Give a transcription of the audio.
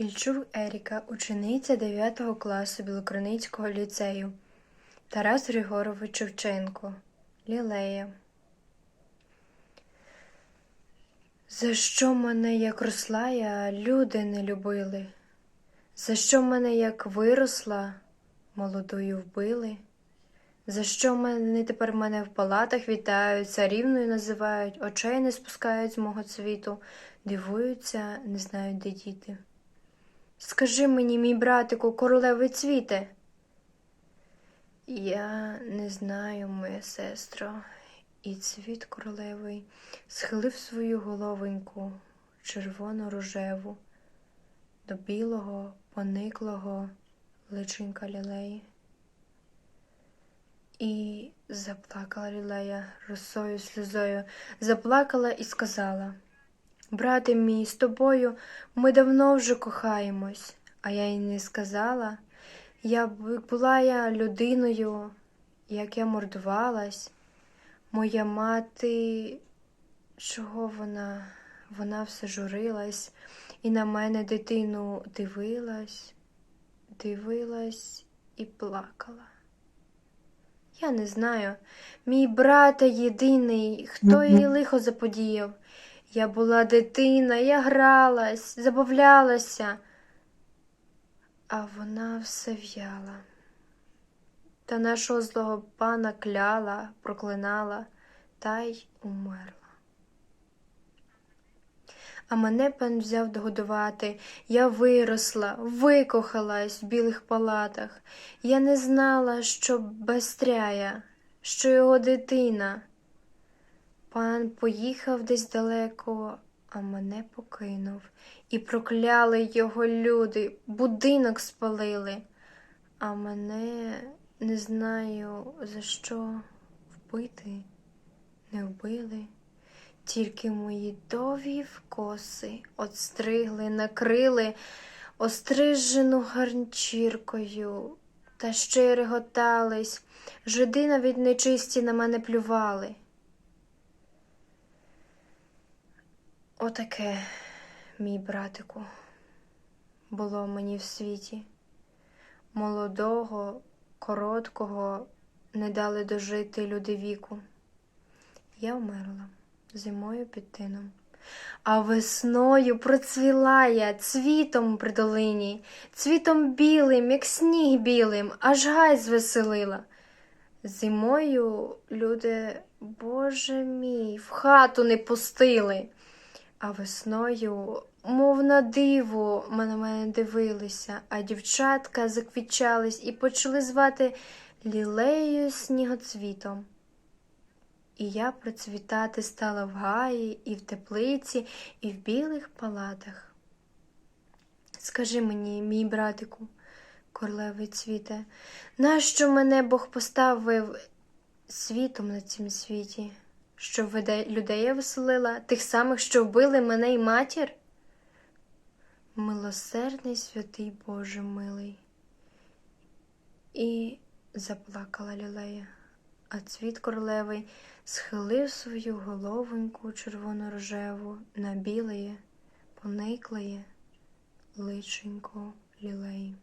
Ільчук Еріка, учениця 9 класу Білокриницького ліцею. Тарас Григорович Шевченко. Лілея. За що мене, як росла я, люди не любили? За що мене, як виросла, молодою вбили? За що мене тепер мене в палатах вітають, царівною називають, очей не спускають з мого цвіту, дивуються, не знають, де діти. Скажи мені, мій братику, королевий цвіте. Я не знаю, моя сестро, і цвіт королевий схилив свою головоньку червоно-рожеву до білого, пониклого личенька лілеї. І заплакала лілея росою сльозою, заплакала і сказала Брате мій, з тобою ми давно вже кохаємось, а я й не сказала. Я була я людиною, як я мордувалась. Моя мати, чого вона? Вона все журилась і на мене дитину дивилась, дивилась і плакала. Я не знаю, мій брате єдиний, хто їй лихо заподіяв. Я була дитина, я гралась, забавлялася, а вона все в'яла. Та нашого злого пана кляла, проклинала та й умерла. А мене пан взяв догодувати. Я виросла, викохалась в білих палатах. Я не знала, що безстряя, що його дитина. Пан поїхав десь далеко, а мене покинув, і прокляли його люди, будинок спалили, а мене не знаю за що вбити, не вбили. Тільки мої довгі коси отстригли, накрили острижену гарнчіркою, та ще реготались, жиди навіть нечисті на мене плювали. Отаке, мій братику, було мені в світі. Молодого, короткого не дали дожити люди віку. Я вмерла зимою під тином. А весною процвіла я цвітом при долині, цвітом білим, як сніг білим, аж гай звеселила. Зимою люди, Боже мій, в хату не пустили, а весною, мов на диво, ми на мене дивилися, а дівчатка заквічались і почали звати лілеєю снігоцвітом. І я процвітати стала в гаї, і в теплиці, і в білих палатах. Скажи мені, мій братику, королевий цвіте, нащо мене Бог поставив світом на цім світі, веде- людей веселила, тих самих, що вбили мене й матір? Милосердний святий Боже милий. І заплакала лілея. А цвіт королевий схилив свою головоньку червоно-рожеву на білеє, пониклеє личенько лілеї.